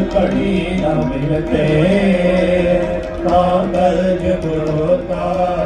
ਘੜੀ ਨਾ ਮਿਲਤੇ। ਕਾਗਜ ਬੋਤਾ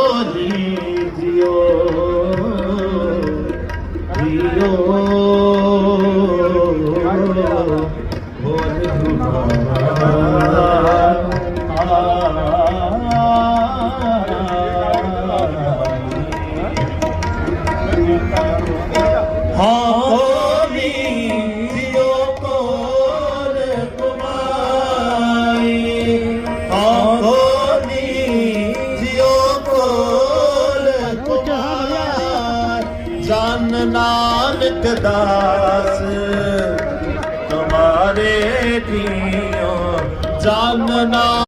বলি প্রিয় প্রিয় বন্ধু ਮਨ ਨਾਨਕ ਦਾਸ। ਤੁਮਾਰੇ ਜੀਓ ਜਨ ਨਾਨਕ